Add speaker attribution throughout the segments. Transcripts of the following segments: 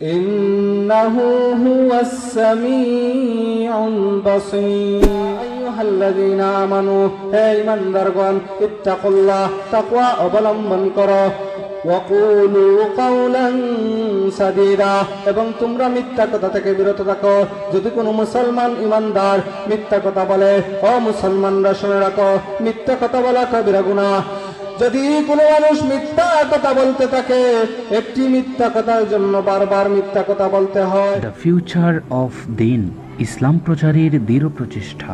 Speaker 1: إنه هو السميع البصير أيها الذين آمنوا هي من درغن اتقوا الله تقوى অবলম্বন করো وقولوا قولا سديدا এবং তোমরা মিথ্যা কথা থেকে বিরত থাকো যদি কোনো মুসলমান ইমানদার মিথ্যা কথা বলে ও মুসলমানরা শুনে রাখো মিথ্যা কথা বলা কবিরা গুনাহ যদি কোনো মানুষ মিথ্যা কথা বলতে থাকে একটি মিথ্যা কথার জন্য বারবার মিথ্যা কথা বলতে হয়
Speaker 2: দ্য ফিউচার অফ দিন ইসলাম প্রচারের দৃঢ় প্রচেষ্টা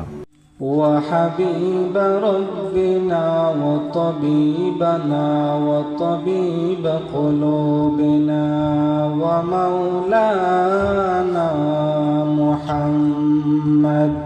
Speaker 1: وحبيب ربنا وطبيبنا وطبيب قلوبنا ومولانا محمد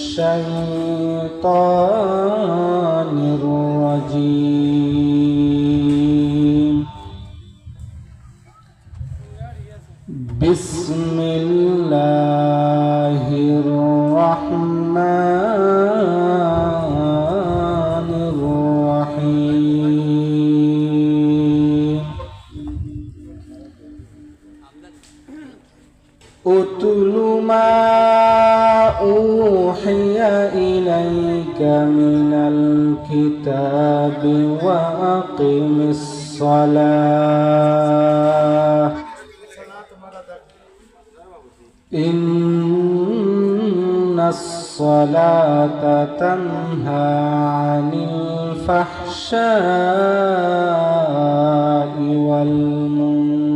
Speaker 1: الرجيم. بسم الله الرحمن الرحيم. أتل ما الكتاب وأقم الصلاة. إن الصلاة تنهى عن الفحشاء والمنكر.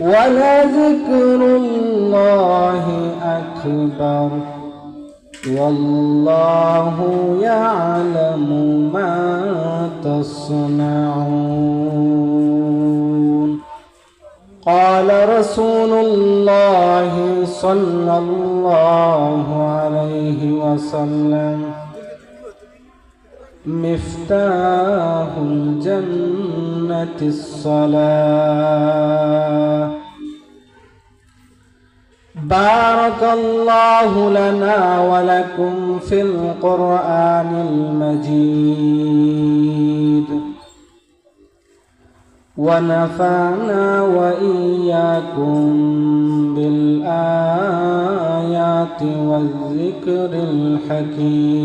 Speaker 1: ولذكر الله أكبر. والله يعلم ما تصنعون. قال رسول الله صلى الله عليه وسلم مفتاح الجنة الصلاة. بارك الله لنا ولكم في القرآن المجيد. ونفعنا وإياكم بالآيات والذكر الحكيم.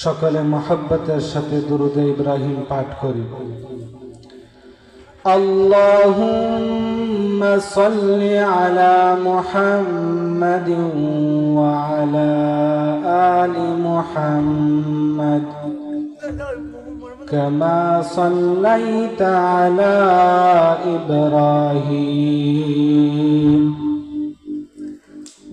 Speaker 1: সকলে মহব্বতের সাথে দুরুদে ইব্রাহিম পাঠ করি اللهم صل على محمد وعلى آل محمد كما صليت على إبراهيم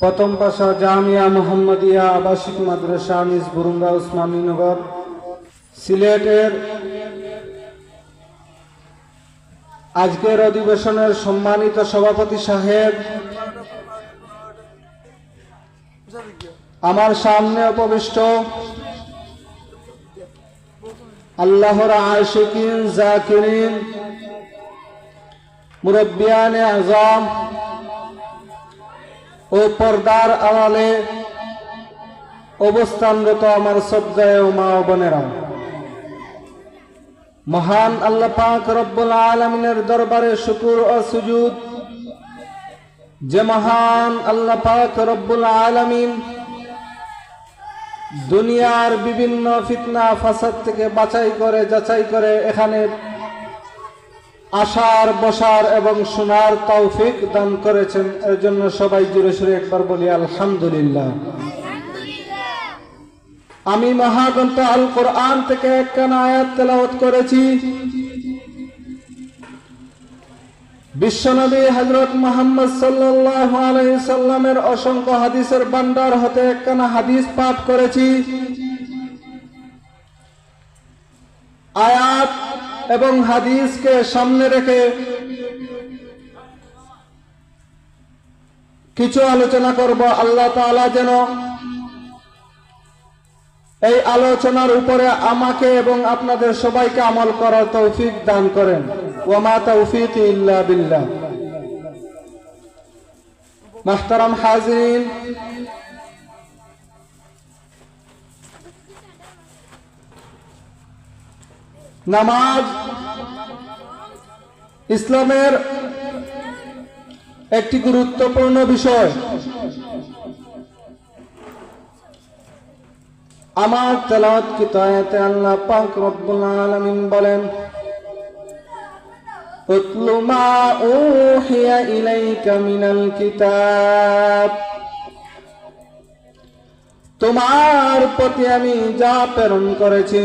Speaker 1: প্রথম পাশা জামিয়া মোহাম্মদিয়া আবাসিক মাদ্রাসা নিজ বুরুঙ্গা উসমানীনগর সিলেটের আজকের অধিবেশনের সম্মানিত সভাপতি সাহেব, আমার সামনে উপবিষ্ট আল্লাহর আশিকিন জাকিরিন মুরব্বিয়ানে আজম ও পর্দার আড়ালে অবস্থানরত আমার শ্রদ্ধায় ও মা ও বোনেরা মহান আল্লাহ পাক রব্বুল আলমিনের দরবারে শুকুর ও সুজুদ। যে মহান আল্লাহ পাক রব্বুল আলমিন দুনিয়ার বিভিন্ন ফিতনা, ফাসাদ থেকে বাছাই করে, যাচাই করে এখানে আসার বসার এবং শোনার তৌফিক দান করেছেন। এর জন্য সবাই জুড়ে সুরে একবার বলি, আলহামদুলিল্লাহ। আমি মহাগ্রন্থ আল কোরআন থেকে একখানা আয়াত তেলাওয়াত করেছি। বিশ্বনবী হজরত মোহাম্মদ আলাইহি সাল্লামের অসংখ্য হাদিসের ভান্ডার হতে একখানা হাদিস পাঠ করেছি। আয়াত এবং হাদিসকে সামনে রেখে কিছু আলোচনা করব। আল্লাহ তাআলা যেন এই আলোচনার উপরে আমাকে এবং আপনাদের সবাইকে আমল করার তৌফিক দান করেন। ওমা তৌফিক ইল্লা বিল্লাহ। মাহতারাম হাজিরিন নামাজ ইসলামের একটি গুরুত্বপূর্ণ বিষয়। আমার তেলাওয়াত কিতায়াতে আল্লাহ পাক রব্বুল আলামিন বলেন, উতলু মা উহিয়া ইলাইকা মিনাল কিতাব। তোমার প্রতি আমি যা প্রেরণ করেছি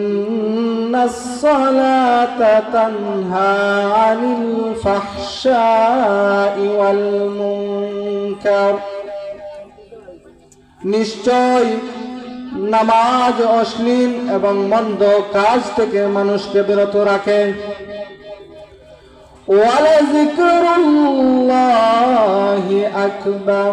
Speaker 1: الصلاة تنهى عن الفحشاء والمنكر নিশ্চয় নামাজ অশ্লীল এবং মন্দ কাজ থেকে মানুষকে বিরত রাখে ওয়ালাযিকরুল্লাহি আকবার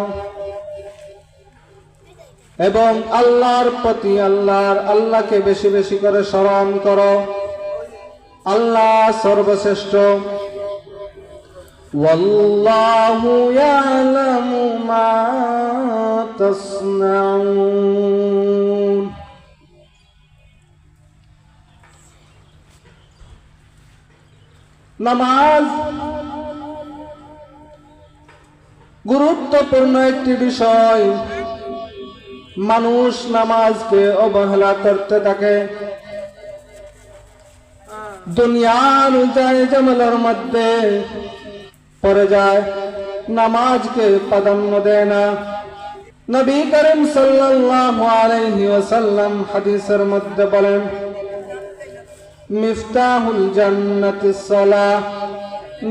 Speaker 1: এবং আল্লাহর প্রতি আল্লাহর আল্লাহকে বেশি বেশি করে স্মরণ করো আল্লাহ সর্বশ্রেষ্ঠ والله يعلم ما تصنعون নামাজ গুরুত্বপূর্ণ একটি বিষয় মানুষ নামাজকে অবহেলা করতে থাকে। দুনিয়ার যায় জমলার মধ্যে পড়ে যায়, নামাজকে প্রাধান্য দেয় না। নবী করিম সাল্লাল্লাহু আলাইহি ওয়াসাল্লাম হাদিসের মধ্যে বলেন, মিফতাহুল জান্নাতিস সালাহ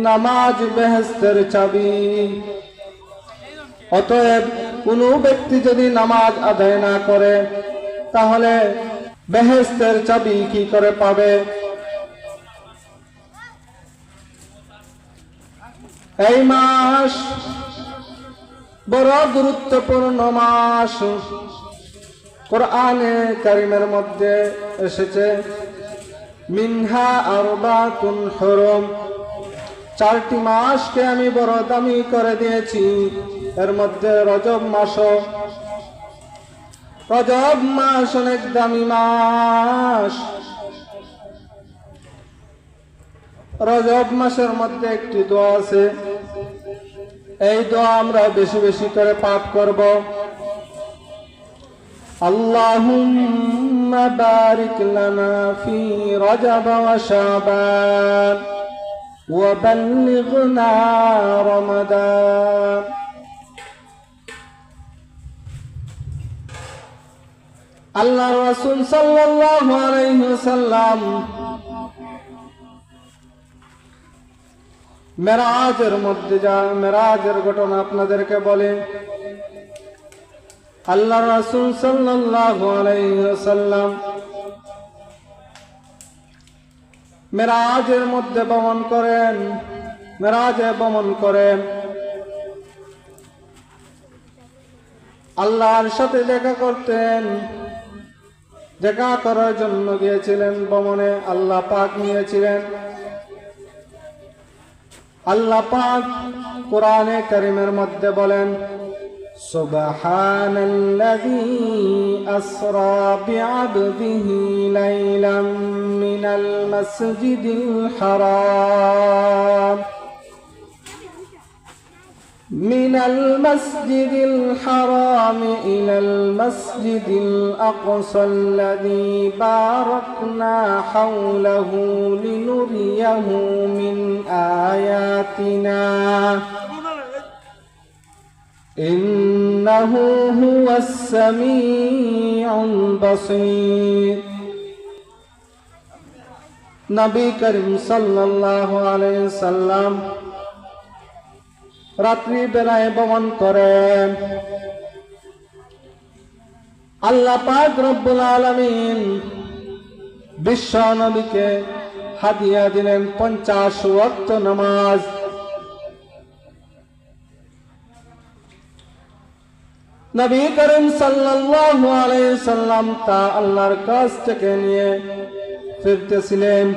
Speaker 1: নামাজ বেহেশতের চাবি। অতএব কোন ব্যক্তি যদি নামাজ আদায় না করে, তাহলে বেহেস্তের চাবি কি করে পাবে? এই মাস বড় গুরুত্বপূর্ণ মাস। কোরআনে কারিমের মধ্যে এসেছে, মিনহা আরবাতুন হরম। চারটি মাসকে আমি বড় দামি করে দিয়েছি। এর মধ্যে রজব মাস রজব মাস অনেক দামি মাস রজব মাসের মধ্যে একটি দোয়া আছে এই দোয়া আমরা বেশি বেশি করে পাঠ করব اللهم بارك لنا في رجب وشعبان وبلغنا رمضان আল্লাহ রাসূল ওয়াসাল্লাম মেরাজের মধ্যে যা মেরাজের ঘটনা আপনাদেরকে বলে আল্লাহ রাসূল ওয়াসাল্লাম মেরাজের মধ্যে ভ্রমণ করেন, মেরাজে ভ্রমণ করেন। আল্লাহর সাথে দেখা করতেন। দেখা করার জন্য গিয়েছিলেন ভ্রমণে আল্লাহ পাক নিয়েছিলেন আল্লাহ পাক কোরআনে করিমের মধ্যে বলেন سبحان الذي أسرى بعبده ليلا من المسجد الحرام من المسجد الحرام إلى المسجد الأقصى الذي باركنا حوله لنريه من آياتنا. إنه هو السميع البصير. نبي كريم صلى الله عليه وسلم রাত্রি বেলায় ভ্রমণ করেন আল্লাহ পাক রব্বুল আলামিন বিশ্ব নবীকে হাদিয়া দিলেন পঞ্চাশ ওয়াক্ত নামাজ। নবী করিম সাল্লাল্লাহু আলাইহি সাল্লাম তা আল্লাহর কাছ থেকে নিয়ে ফিরতেছিলেন।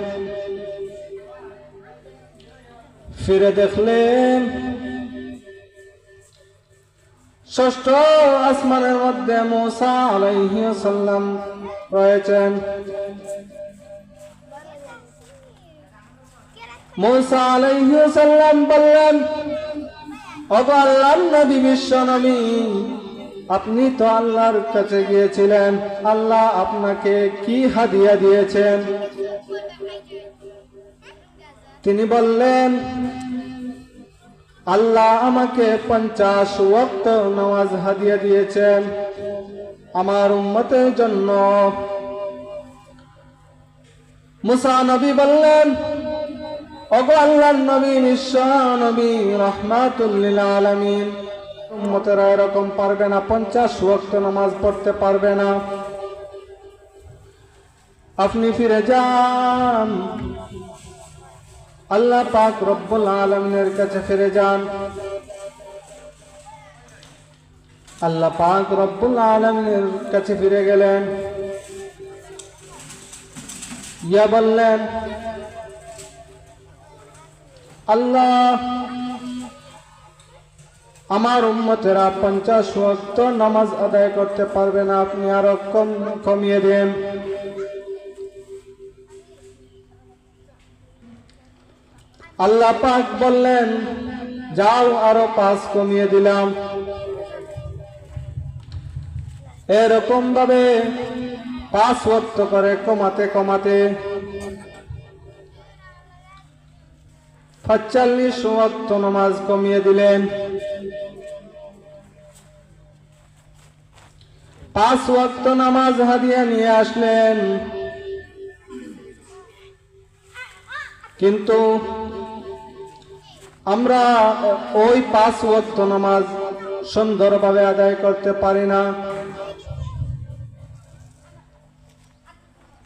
Speaker 1: ফিরে দেখলেন ষষ্ঠ আসমানের মধ্যে মোসা আলাইহি সাল্লাম রয়েছেন। মোসা আলাইহি সাল্লাম বললেন, ওগো আল্লাহর নবী, বিশ্ব নবী, আপনি তো আল্লাহর কাছে গিয়েছিলেন। আল্লাহ আপনাকে কি হাদিয়া দিয়েছেন? তিনি বললেন আল্লাহ আমাকে পঞ্চাশ ওয়াক্ত নামাজ হাদিয়া দিয়েছেন আমার উম্মতের জন্য। মুসা নবী বললেন উম্মতেরা এরকম পারবে না, পঞ্চাশ নামাজ পড়তে পারবে না। আপনি ফিরে যান। আল্লাহ পাক রব্বুল আলমিনের কাছে ফিরে যান। আল্লাহ পাক রব্বুল আলমিনের কাছে ফিরে গেলেন। ইয়া বললেন, আল্লাহ, আমার উম্মতেরা পঞ্চাশ ওয়াক্ত নামাজ আদায় করতে পারবে না, আপনি আরও কম কমিয়ে দেন। আল্লাহ পাক বললেন, যাও আরও পাঁচ কমিয়ে দিলাম। এরকম ভাবে পাঁচ ওয়াক্ত করে কমাতে কমাতে পাঁচচল্লিশ ওয়াক্ত নামাজ কমিয়ে দিলেন। পাঁচ ওয়াক্ত নামাজ হাদিয়া নিয়ে আসলেন। কিন্তু আমরা ওই পাঁচ ওয়াক্ত নামাজ সুন্দরভাবে আদায় করতে পারি না।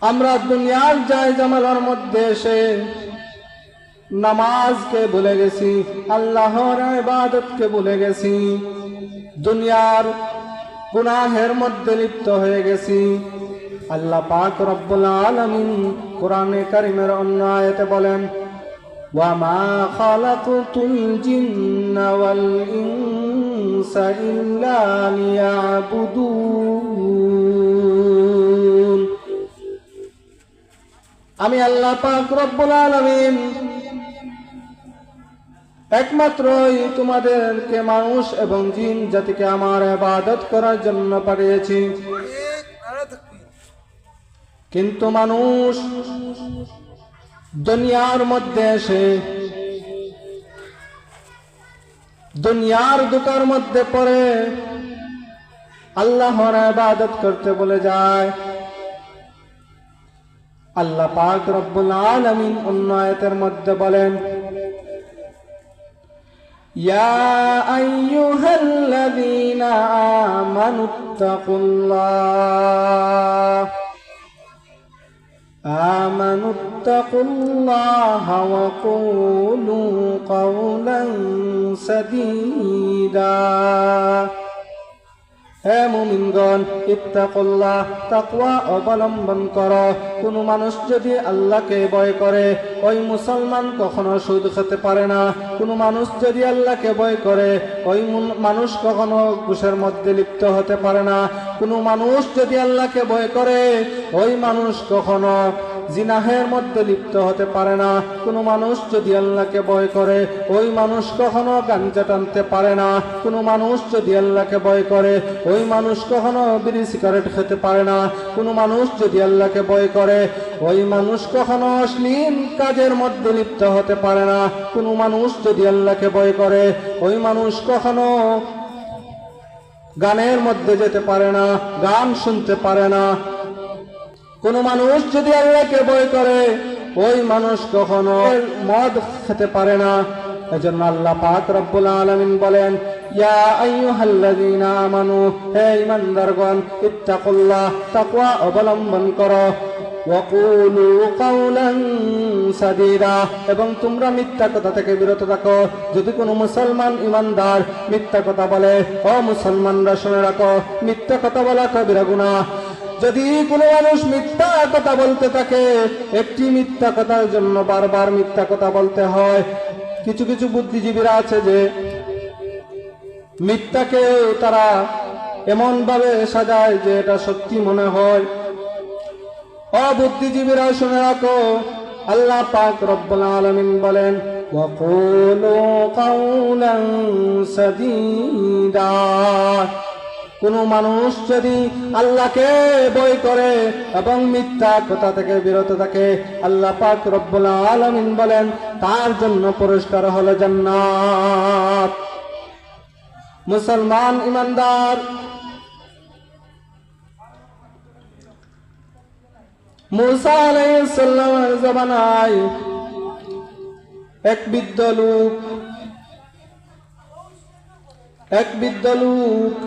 Speaker 1: আমরা দুনিয়ার যায় জামালার মধ্যে এসে নামাজকে ভুলে গেছি, আল্লাহর ইবাদতকে ভুলে গেছি, দুনিয়ার গুনাহের মধ্যে লিপ্ত হয়ে গেছি। আল্লাহ পাক রব্বুল আলামিন কোরআনে কারিমের অন্য আয়াতে বলেন খালাকতুল জিন্না ওয়াল ইনসা ইল্লা লিয়াবুদুন আমি আল্লাহ পাক রব্বুল আলামিন একমাত্রই তোমাদেরকে মানুষ এবং জিন জাতিকে আমার আবাদত করার জন্য পাঠিয়েছি কিন্তু মানুষ দুনিয়ার মধ্যে এসে, দুনিয়ার দুটার মধ্যে পড়ে, আল্লাহর আবাদত করতে বলে যায়। আল্লাহ পাক রব্বুল আলমিন অন্য আয়াতের মধ্যে বলেন, ইয়া আইয়ুহাল্লাযীনা اتقوا الله آمنوا اتقوا الله وقولوا قولا سديدا হে মুমিনগণ ইত্তাকুল্লাহ তাকওয়া অবলম্বন করো কোন মানুষ যদি আল্লাহকে ভয় করে ওই মুসলমান কখনো সুদ খেতে পারে না কোন মানুষ যদি আল্লাহকে ভয় করে ওই মুন- মানুষ কখনো ঘুষের মধ্যে লিপ্ত হতে পারে না কোন মানুষ যদি আল্লাহকে ভয় করে ওই মানুষ কখনো জিনাহের মধ্যে লিপ্ত হতে পারে না। কোনো মানুষ যদি আল্লাহকে ভয় করে, ওই মানুষ কখনো গাঞ্জা টানতে পারে না। কোনো মানুষ যদি আল্লাহকে ভয় করে, ওই মানুষ কখনো বিড়ি সিগারেট খেতে পারে না। কোনো মানুষ যদি আল্লাহকে ভয় করে, ওই মানুষ কখনো অশ্লীল কাজের মধ্যে লিপ্ত হতে পারে না। কোনো মানুষ যদি আল্লাহকে ভয় করে, ওই মানুষ কখনো গানের মধ্যে যেতে পারে না, গান শুনতে পারে না। কোন মানুষ যদি আল্লাহকে ভয় করে, ওই মানুষ কখনো মদ খেতে পারে না। এজন্য আল্লাহ পাক রব্বুল আলামিন বলেন, ইয়া হে অবলম্বন সাদীদা, এবং তোমরা মিথ্যা কথা থেকে বিরত থাকো। যদি কোনো মুসলমান ইমানদার মিথ্যা কথা বলে, ও মুসলমানরা শুনে রাখো, মিথ্যা কথা বলা কবিরা গুনাহ। যদি কোনো মানুষ মিথ্যা কথা বলতে থাকে একটি মিথ্যা কথার জন্য বারবার মিথ্যা কথা বলতে হয় কিছু কিছু বুদ্ধিজীবীরা আছে যে মিথ্যাকে তারা এমন ভাবে সাজায় যে এটা সত্যি মনে হয় অবুদ্ধিজীবীরা শুনে রাখো আল্লাহ পাক রব্বুল আলামিন বলেন وقولوا قولا سديدا কোন মানুষ যদি আল্লাহকে বই করে এবং মিথ্যা কথা থেকে বিরত থাকে, আল্লাহ পাক রব্বুল আলামিন বলেন, তার জন্য পুরস্কার হলো জান্নাত। মুসলমান ইমানদার, মুসা আলাইহিস সালামের জমানায় এক বৃদ্ধ লোক, এক বৃদ্ধ লোক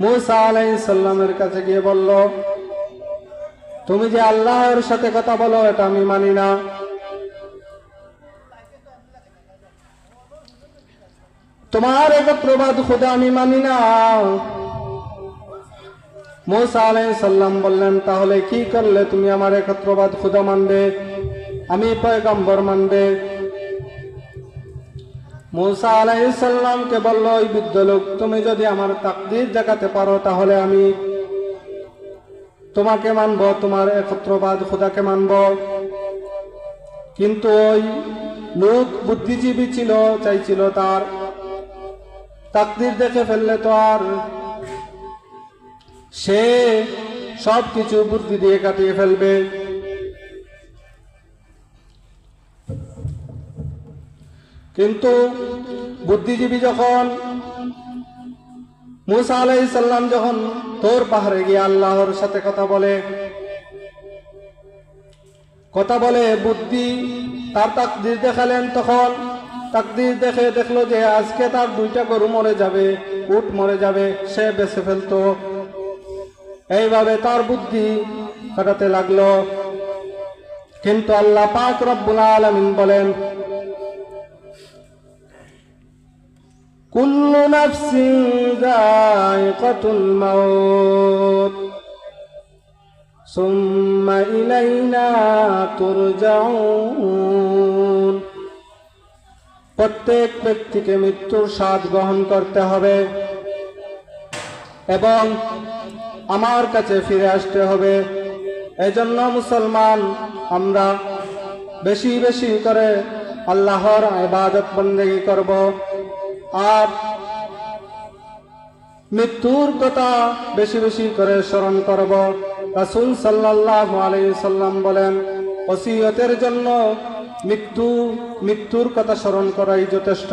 Speaker 1: মুসা আলাইহিস সালামের কাছে গিয়ে বলল, তুমি যে আল্লাহর সাথে কথা বলো, এটা আমি মানি না। তোমার একত্রবাদ খুদা আমি মানি না। মুসা আলাইহিস সালাম বললেন, তাহলে কি করলে তুমি আমার একত্রবাদ খুদা মানবে? আমি পয়গম্বর মানবে। মুসা আলাইহিস সালামকে বলল, ওই বৃদ্ধ লোক তুমি যদি আমার তাকদীর দেখাতে পারো, তাহলে আমি তোমাকে মানব, তোমার একত্রবাদ খুদাকে মানব। কিন্তু ওই লোক বুদ্ধিজীবী ছিল, চাইছিল তার তাকদির দেখে ফেললে তো আর সে সব কিছু বুদ্ধি দিয়ে কাটিয়ে ফেলবে। কিন্তু বুদ্ধিজীবী যখন মুসা আলাইসাল্লাম যখন তোর পাহাড়ে গিয়ে আল্লাহর সাথে কথা বলে কথা বলে, বুদ্ধি তার তাকদির দেখালেন, তখন তাকদির দেখে দেখল যে আজকে তার দুইটা গরু মরে যাবে, উট মরে যাবে, সে বেছে ফেলতো। এইভাবে তার বুদ্ধি কাটাতে লাগল। কিন্তু আল্লাহ পাক রব্বুল আলামিন বলেন كل نفس ذائقة الموت ثم إلينا ترجعون প্রত্যেক ব্যক্তিকে মৃত্যুর স্বাদ গ্রহণ করতে হবে এবং আমার কাছে ফিরে আসতে হবে। এজন্য মুসলমান, আমরা বেশি বেশি করে আল্লাহর ইবাদত বন্দেগী করব। আর মৃত্যুর কথা বেশি বেশি করে স্মরণ করব। রাসুল সাল্লাহ আলাইসাল্লাম বলেন অসিয়তের জন্য মৃত্যু, মৃত্যুর কথা স্মরণ করাই যথেষ্ট।